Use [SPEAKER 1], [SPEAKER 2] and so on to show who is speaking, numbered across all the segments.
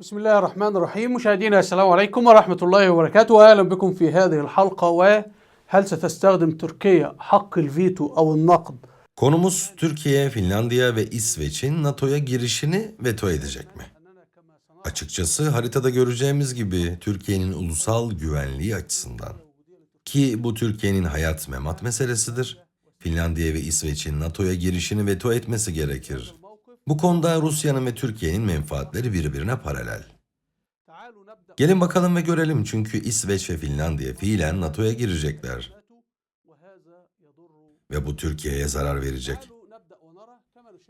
[SPEAKER 1] بسم الله الرحمن الرحيم مشاهدينا السلام عليكم ورحمة الله وبركاته وأهلا بكم في هذه الحلقة وهل ستستخدم تركيا حق الفيتو أو النقد
[SPEAKER 2] Konumuz Türkiye, Finlandiya ve İsveç'in NATO'ya girişini veto edecek mi? Açıkçası haritada göreceğimiz gibi Türkiye'nin ulusal güvenliği açısından ki bu Türkiye'nin hayat memat meselesidir. Finlandiya ve İsveç'in NATO'ya girişini veto etmesi gerekir. Bu konuda Rusya'nın ve Türkiye'nin menfaatleri birbirine paralel. Gelin bakalım ve görelim çünkü İsveç ve Finlandiya fiilen NATO'ya girecekler ve bu Türkiye'ye zarar verecek.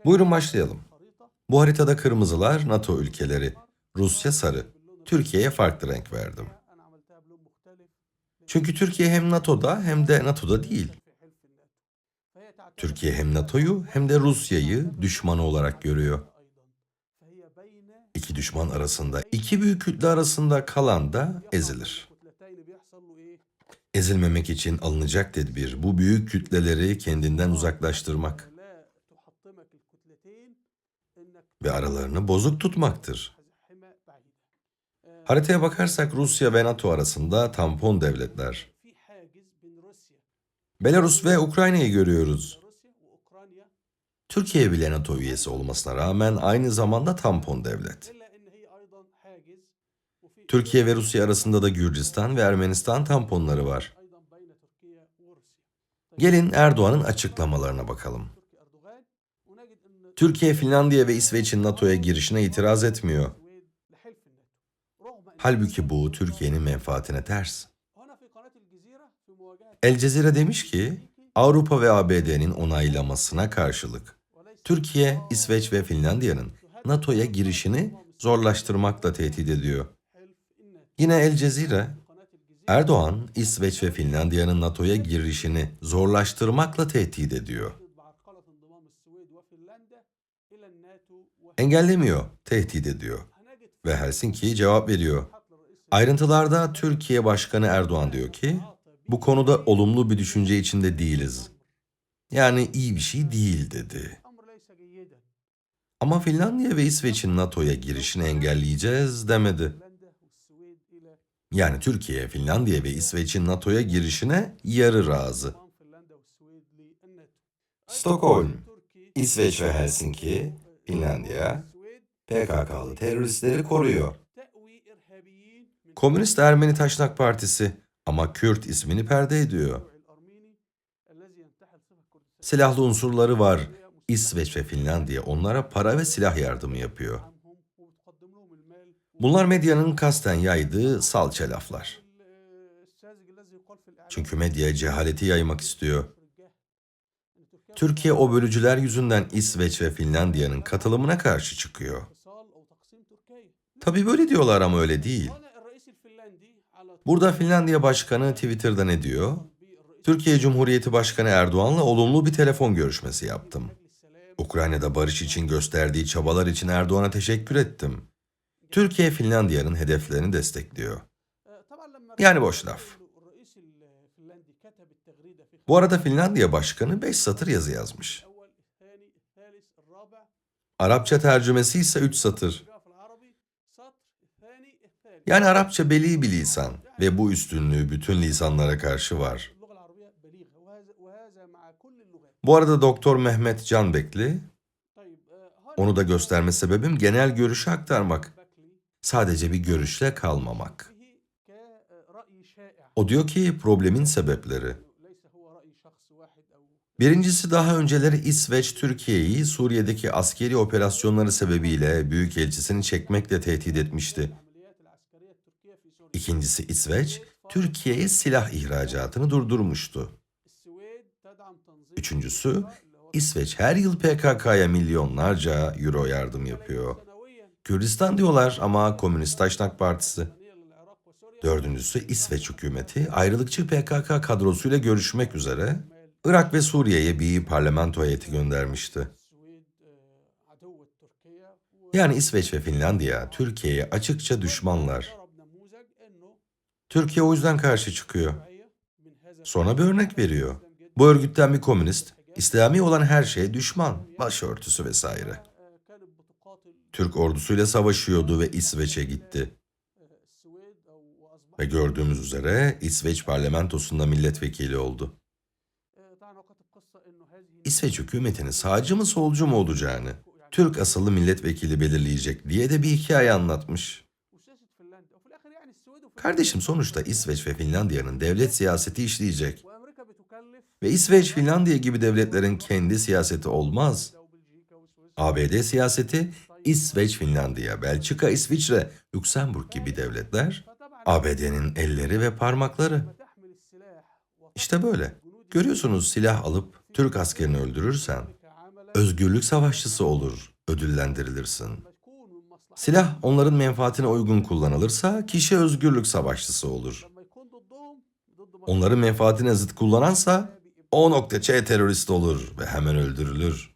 [SPEAKER 2] Buyurun başlayalım. Bu haritada kırmızılar NATO ülkeleri, Rusya sarı. Türkiye'ye farklı renk verdim. Çünkü Türkiye hem NATO'da hem de NATO'da değil. Türkiye hem NATO'yu hem de Rusya'yı düşmanı olarak görüyor. İki düşman arasında, iki büyük kütle arasında kalan da ezilir. Ezilmemek için alınacak tedbir bu büyük kütleleri kendinden uzaklaştırmak ve aralarını bozuk tutmaktır. Haritaya bakarsak Rusya ve NATO arasında tampon devletler. Belarus ve Ukrayna'yı görüyoruz. Türkiye bile NATO üyesi olmasına rağmen aynı zamanda tampon devlet. Türkiye ve Rusya arasında da Gürcistan ve Ermenistan tamponları var. Gelin Erdoğan'ın açıklamalarına bakalım. Türkiye, Finlandiya ve İsveç'in NATO'ya girişine itiraz etmiyor. Halbuki bu Türkiye'nin menfaatine ters. El Cezire demiş ki, Avrupa ve ABD'nin onaylamasına karşılık Türkiye, İsveç ve Finlandiya'nın NATO'ya girişini zorlaştırmakla tehdit ediyor. Yine El Cezire, Erdoğan, İsveç ve Finlandiya'nın NATO'ya girişini zorlaştırmakla tehdit ediyor. Engellemiyor, tehdit ediyor. Ve Helsinki cevap veriyor. Ayrıntılarda Türkiye Başkanı Erdoğan diyor ki, bu konuda olumlu bir düşünce içinde değiliz. Yani iyi bir şey değil dedi. Ama Finlandiya ve İsveç'in NATO'ya girişini engelleyeceğiz demedi. Yani Türkiye, Finlandiya ve İsveç'in NATO'ya girişine yarı razı. Stockholm, İsveç ve Helsinki, Finlandiya, PKK'lı teröristleri koruyor. Komünist Ermeni Taşnak Partisi ama Kürt ismini perde ediyor. Silahlı unsurları var. İsveç ve Finlandiya onlara para ve silah yardımı yapıyor. Bunlar medyanın kasten yaydığı salça laflar. Çünkü medya cehaleti yaymak istiyor. Türkiye o bölücüler yüzünden İsveç ve Finlandiya'nın katılımına karşı çıkıyor. Tabii böyle diyorlar ama öyle değil. Burada Finlandiya Başkanı Twitter'da ne diyor? Türkiye Cumhuriyeti Başkanı Erdoğan'la olumlu bir telefon görüşmesi yaptım. Ukrayna'da barış için gösterdiği çabalar için Erdoğan'a teşekkür ettim. Türkiye Finlandiya'nın hedeflerini destekliyor. Yani boş laf. Bu arada Finlandiya Başkanı 5 satır yazı yazmış. Arapça tercümesi ise 3 satır. Yani Arapça beli bir lisan ve bu üstünlüğü bütün lisanlara karşı var. Bu arada Doktor Mehmet Canbekli, onu da gösterme sebebim genel görüşü aktarmak. Sadece bir görüşle kalmamak. O diyor ki problemin sebepleri. Birincisi daha önceleri İsveç Türkiye'yi Suriye'deki askeri operasyonları sebebiyle büyükelçisini çekmekle tehdit etmişti. İkincisi İsveç Türkiye'ye silah ihracatını durdurmuştu. Üçüncüsü İsveç her yıl PKK'ya milyonlarca euro yardım yapıyor. Kürdistan diyorlar ama Komünist Taşnak Partisi. Dördüncüsü İsveç hükümeti ayrılıkçı PKK kadrosuyla görüşmek üzere Irak ve Suriye'ye bir parlamento heyeti göndermişti. Yani İsveç ve Finlandiya Türkiye'ye açıkça düşmanlar. Türkiye o yüzden karşı çıkıyor. Sonra bir örnek veriyor. Bu örgütten bir komünist, İslami olan her şeye düşman, başörtüsü vesaire. Türk ordusuyla savaşıyordu ve İsveç'e gitti. Ve gördüğümüz üzere İsveç parlamentosunda milletvekili oldu. İsveç hükümetinin sağcı mı solcu mu olacağını Türk asıllı milletvekili belirleyecek diye de bir hikaye anlatmış. Kardeşim sonuçta İsveç ve Finlandiya'nın devlet siyaseti işleyecek. Ve İsveç, Finlandiya gibi devletlerin kendi siyaseti olmaz. ABD siyaseti İsveç, Finlandiya, Belçika, İsviçre, Lüksemburg gibi devletler ABD'nin elleri ve parmakları. İşte böyle. Görüyorsunuz silah alıp Türk askerini öldürürsen özgürlük savaşçısı olur, ödüllendirilirsin. Silah onların menfaatine uygun kullanılırsa kişi özgürlük savaşçısı olur. Onların menfaatine zıt kullanansa o nokta Ç terörist olur ve hemen öldürülür.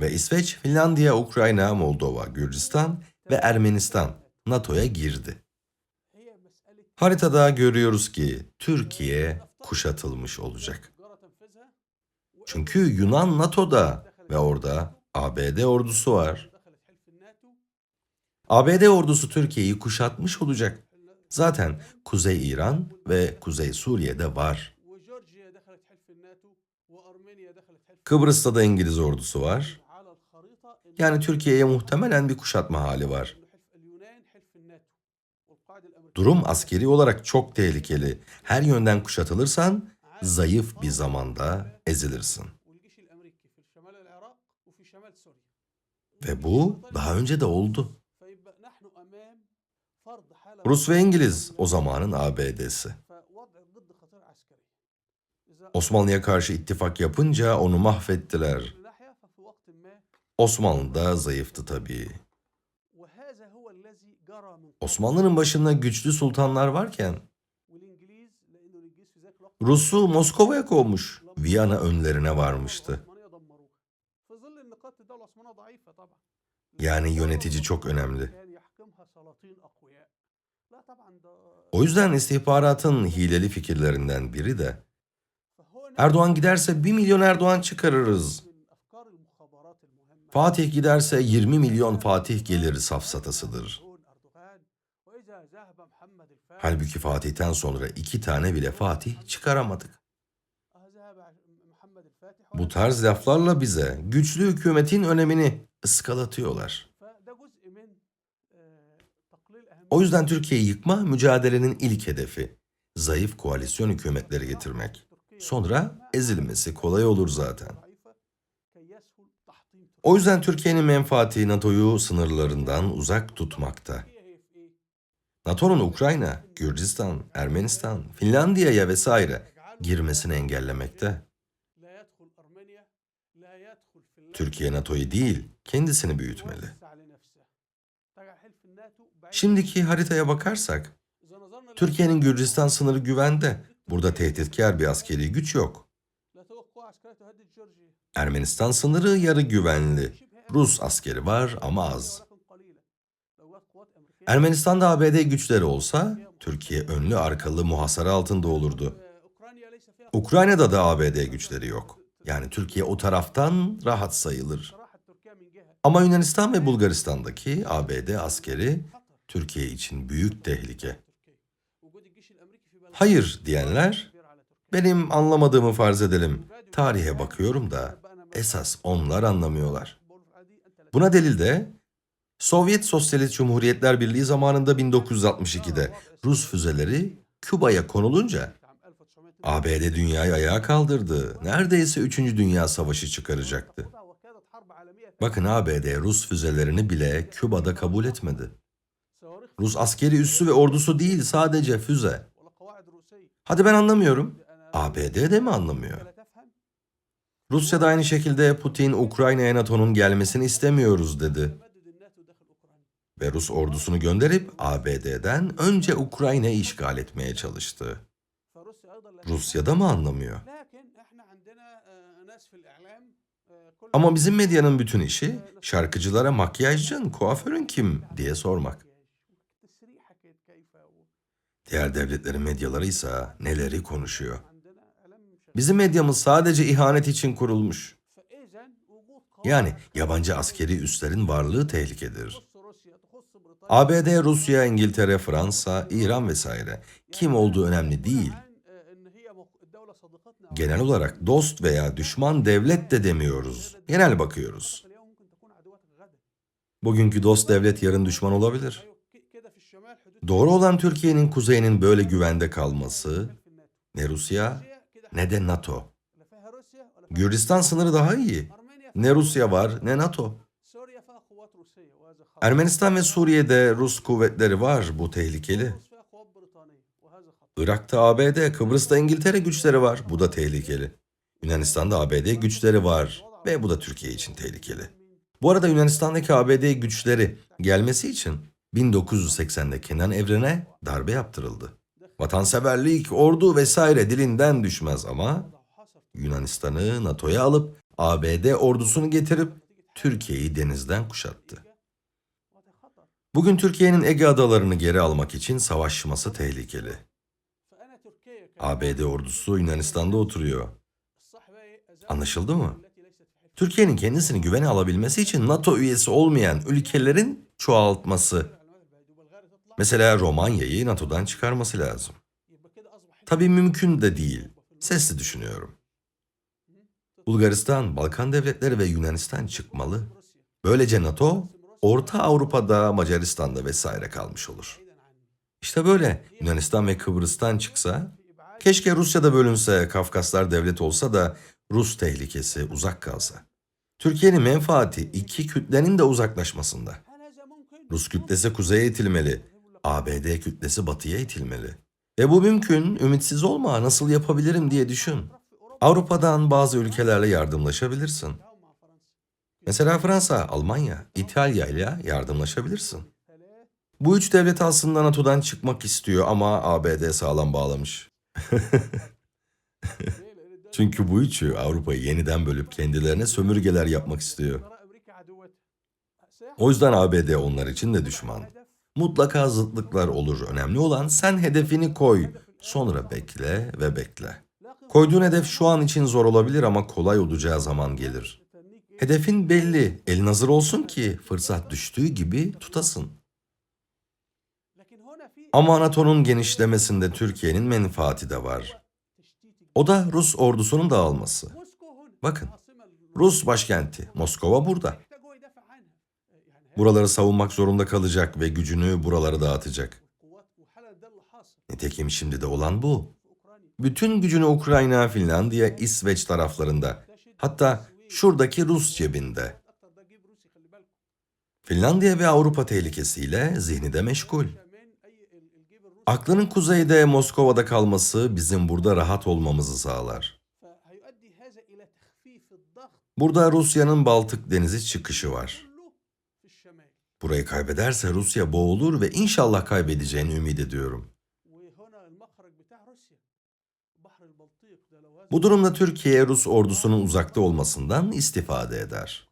[SPEAKER 2] Ve İsveç, Finlandiya, Ukrayna, Moldova, Gürcistan ve Ermenistan NATO'ya girdi. Haritada görüyoruz ki Türkiye kuşatılmış olacak. Çünkü Yunan NATO'da ve orada ABD ordusu var. ABD ordusu Türkiye'yi kuşatmış olacak. Zaten Kuzey İran ve Kuzey Suriye'de var. Kıbrıs'ta da İngiliz ordusu var. Yani Türkiye'ye muhtemelen bir kuşatma hali var. Durum askeri olarak çok tehlikeli. Her yönden kuşatılırsan zayıf bir zamanda ezilirsin. Ve bu daha önce de oldu. Rus ve İngiliz o zamanın ABD'si. Osmanlı'ya karşı ittifak yapınca onu mahvettiler. Osmanlı da zayıftı tabii. Osmanlı'nın başında güçlü sultanlar varken Rus'u Moskova'ya kovmuş. Viyana önlerine varmıştı. Yani yönetici çok önemli. O yüzden istihbaratın hileli fikirlerinden biri de Erdoğan giderse 1 milyon Erdoğan çıkarırız. Fatih giderse 20 milyon Fatih gelir safsatasıdır. Halbuki Fatih'ten sonra iki tane bile Fatih çıkaramadık. Bu tarz laflarla bize güçlü hükümetin önemini ıskalatıyorlar. O yüzden Türkiye'yi yıkma mücadelenin ilk hedefi. Zayıf koalisyon hükümetleri getirmek. Sonra ezilmesi kolay olur zaten. O yüzden Türkiye'nin menfaati NATO'yu sınırlarından uzak tutmakta. NATO'nun Ukrayna, Gürcistan, Ermenistan, Finlandiya'ya vesaire girmesini engellemekte. Türkiye NATO'yu değil, kendisini büyütmeli. Şimdiki haritaya bakarsak, Türkiye'nin Gürcistan sınırı güvende. Burada tehditkar bir askeri güç yok. Ermenistan sınırı yarı güvenli. Rus askeri var ama az. Ermenistan'da ABD güçleri olsa Türkiye önlü arkalı muhasara altında olurdu. Ukrayna'da da ABD güçleri yok. Yani Türkiye o taraftan rahat sayılır. Ama Yunanistan ve Bulgaristan'daki ABD askeri Türkiye için büyük tehlike. Hayır diyenler, benim anlamadığımı farz edelim. Tarihe bakıyorum da esas onlar anlamıyorlar. Buna delil de Sovyet Sosyalist Cumhuriyetler Birliği zamanında 1962'de Rus füzeleri Küba'ya konulunca ABD dünyayı ayağa kaldırdı. Neredeyse 3. Dünya Savaşı çıkaracaktı. Bakın ABD Rus füzelerini bile Küba'da kabul etmedi. Rus askeri üssü ve ordusu değil sadece füze. Hadi ben anlamıyorum. ABD de mi anlamıyor? Rusya da aynı şekilde Putin Ukrayna'ya NATO'nun gelmesini istemiyoruz dedi. Ve Rus ordusunu gönderip ABD'den önce Ukrayna'yı işgal etmeye çalıştı. Rusya da mı anlamıyor? Ama bizim medyanın bütün işi şarkıcılara makyajcın, kuaförün kim diye sormak. Diğer devletlerin medyaları ise neleri konuşuyor. Bizim medyamız sadece ihanet için kurulmuş. Yani yabancı askeri üslerin varlığı tehlikedir. ABD, Rusya, İngiltere, Fransa, İran vesaire kim olduğu önemli değil. Genel olarak dost veya düşman devlet de demiyoruz. Genel bakıyoruz. Bugünkü dost devlet yarın düşman olabilir. Doğru olan Türkiye'nin kuzeyinin böyle güvende kalması ne Rusya ne de NATO. Gürcistan sınırı daha iyi. Ne Rusya var ne NATO. Ermenistan ve Suriye'de Rus kuvvetleri var. Bu tehlikeli. Irak'ta ABD, Kıbrıs'ta İngiltere güçleri var. Bu da tehlikeli. Yunanistan'da ABD güçleri var ve bu da Türkiye için tehlikeli. Bu arada Yunanistan'daki ABD güçleri gelmesi için 1980'de Kenan Evren'e darbe yaptırıldı. Vatanseverlik, ordu vesaire dilinden düşmez ama Yunanistan'ı NATO'ya alıp ABD ordusunu getirip Türkiye'yi denizden kuşattı. Bugün Türkiye'nin Ege adalarını geri almak için savaşması tehlikeli. ABD ordusu Yunanistan'da oturuyor. Anlaşıldı mı? Türkiye'nin kendisini güvene alabilmesi için NATO üyesi olmayan ülkelerin çoğaltması. Mesela Romanya'yı NATO'dan çıkarması lazım. Tabii mümkün de değil. Sesli düşünüyorum. Bulgaristan, Balkan devletleri ve Yunanistan çıkmalı. Böylece NATO, Orta Avrupa'da, Macaristan'da vesaire kalmış olur. İşte böyle Yunanistan ve Kıbrıs'tan çıksa, keşke Rusya'da bölünse, Kafkaslar devlet olsa da Rus tehlikesi uzak kalsa. Türkiye'nin menfaati iki kütlenin de uzaklaşmasında. Rus kütlesi kuzeye itilmeli, ABD kütlesi batıya itilmeli. Ve bu mümkün, ümitsiz olma, nasıl yapabilirim diye düşün. Avrupa'dan bazı ülkelerle yardımlaşabilirsin. Mesela Fransa, Almanya, İtalya ile yardımlaşabilirsin. Bu üç devlet aslında NATO'dan çıkmak istiyor ama ABD sağlam bağlamış. Çünkü bu üçü Avrupa'yı yeniden bölüp kendilerine sömürgeler yapmak istiyor. O yüzden ABD onlar için de düşman. Mutlaka zıtlıklar olur. Önemli olan sen hedefini koy. Sonra bekle ve bekle. Koyduğun hedef şu an için zor olabilir ama kolay olacağı zaman gelir. Hedefin belli. Elin hazır olsun ki fırsat düştüğü gibi tutasın. Ama NATO'nun genişlemesinde Türkiye'nin menfaati de var. O da Rus ordusunun dağılması. Bakın, Rus başkenti Moskova burada. Buraları savunmak zorunda kalacak ve gücünü buralara dağıtacak. Nitekim şimdi de olan bu. Bütün gücünü Ukrayna, Finlandiya, İsveç taraflarında. Hatta şuradaki Rus cebinde. Finlandiya ve Avrupa tehlikesiyle zihni de meşgul. Aklının kuzeyde Moskova'da kalması bizim burada rahat olmamızı sağlar. Burada Rusya'nın Baltık Denizi çıkışı var. Burayı kaybederse Rusya boğulur ve inşallah kaybedeceğini ümit ediyorum. Bu durumda Türkiye Rus ordusunun uzakta olmasından istifade eder.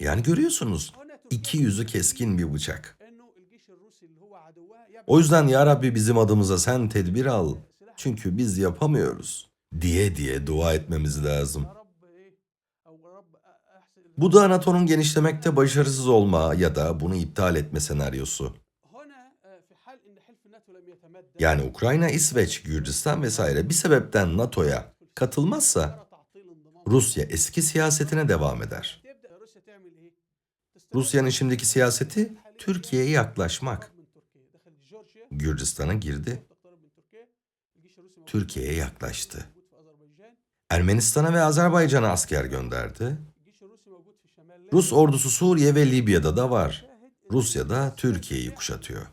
[SPEAKER 2] Yani görüyorsunuz iki yüzü keskin bir bıçak. O yüzden ya Rabbi bizim adımıza sen tedbir al. Çünkü biz yapamıyoruz. Diye diye dua etmemiz lazım. Bu da NATO'nun genişlemekte başarısız olma ya da bunu iptal etme senaryosu. Yani Ukrayna, İsveç, Gürcistan vesaire bir sebepten NATO'ya katılmazsa Rusya eski siyasetine devam eder. Rusya'nın şimdiki siyaseti Türkiye'ye yaklaşmak. Gürcistan'a girdi. Türkiye'ye yaklaştı. Ermenistan'a ve Azerbaycan'a asker gönderdi. Rus ordusu Suriye ve Libya'da da var. Rusya da Türkiye'yi kuşatıyor.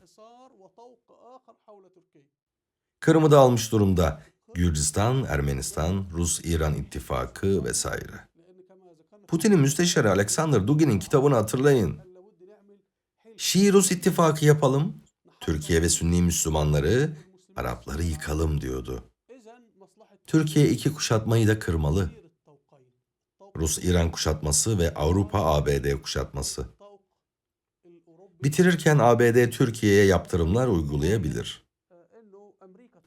[SPEAKER 2] Kırım'ı da almış durumda. Gürcistan, Ermenistan, Rus-İran ittifakı vesaire. Putin'in müsteşarı Alexander Dugin'in kitabını hatırlayın. Şii-Rus ittifakı yapalım, Türkiye ve Sünni Müslümanları, Arapları yıkalım diyordu. Türkiye iki kuşatmayı da kırmalı. Rus-İran kuşatması ve Avrupa-ABD kuşatması. Bitirirken ABD Türkiye'ye yaptırımlar uygulayabilir.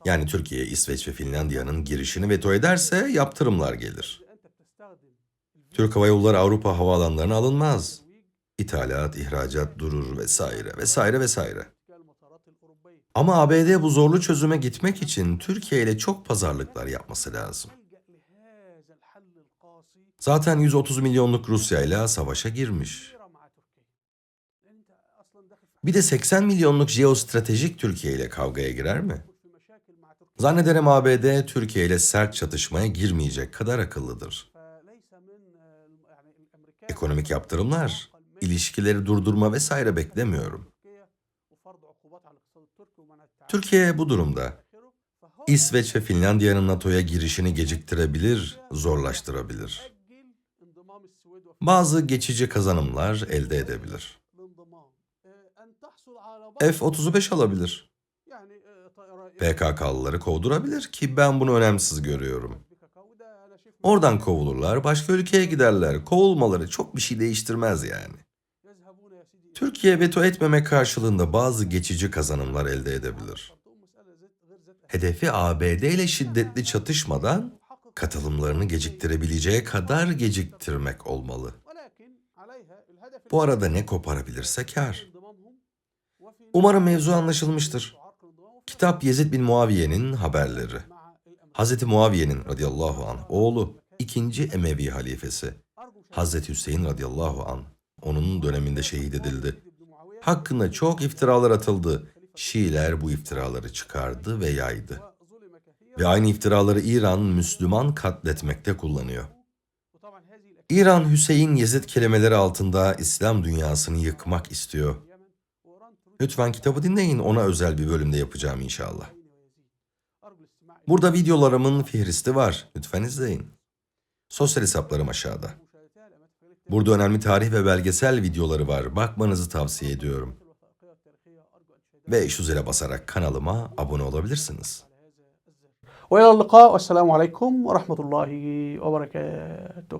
[SPEAKER 2] Yani Türkiye, İsveç ve Finlandiya'nın girişini veto ederse yaptırımlar gelir. Türk Hava Yolları Avrupa havaalanlarına alınmaz. İthalat, ihracat durur vesaire vesaire vesaire. Ama ABD bu zorlu çözüme gitmek için Türkiye ile çok pazarlıklar yapması lazım. Zaten 130 milyonluk Rusya ile savaşa girmiş. Bir de 80 milyonluk jeostratejik Türkiye ile kavgaya girer mi? Zannederim ABD Türkiye ile sert çatışmaya girmeyecek kadar akıllıdır. Ekonomik yaptırımlar, ilişkileri durdurma vesaire beklemiyorum. Türkiye bu durumda İsveç ve Finlandiya'nın NATO'ya girişini geciktirebilir, zorlaştırabilir. Bazı geçici kazanımlar elde edebilir. F-35 alabilir. PKK'lıları kovdurabilir ki ben bunu önemsiz görüyorum. Oradan kovulurlar, başka ülkeye giderler. Kovulmaları çok bir şey değiştirmez yani. Türkiye veto etmeme karşılığında bazı geçici kazanımlar elde edebilir. Hedefi ABD ile şiddetli çatışmadan katılımlarını geciktirebileceği kadar geciktirmek olmalı. Bu arada ne koparabilirse kar. Umarım mevzu anlaşılmıştır. Kitap Yezid bin Muaviye'nin haberleri. Hazreti Muaviye'nin radıyallahu anh oğlu, ikinci Emevi halifesi. Hazreti Hüseyin radıyallahu anh onun döneminde şehit edildi. Hakkında çok iftiralar atıldı. Şiiler bu iftiraları çıkardı ve yaydı. Ve aynı iftiraları İran Müslüman katletmekte kullanıyor. İran Hüseyin Yezid kelimeleri altında İslam dünyasını yıkmak istiyor. Lütfen kitabı dinleyin ona özel bir bölümde yapacağım inşallah. Burada videolarımın fihristi var. Lütfen izleyin. Sosyal hesaplarım aşağıda. Burada önemli tarih ve belgesel videoları var. Bakmanızı tavsiye ediyorum. Ve şu zile basarak kanalıma abone olabilirsiniz.
[SPEAKER 1] وإلى اللقاء والسلام عليكم ورحمة الله وبركاته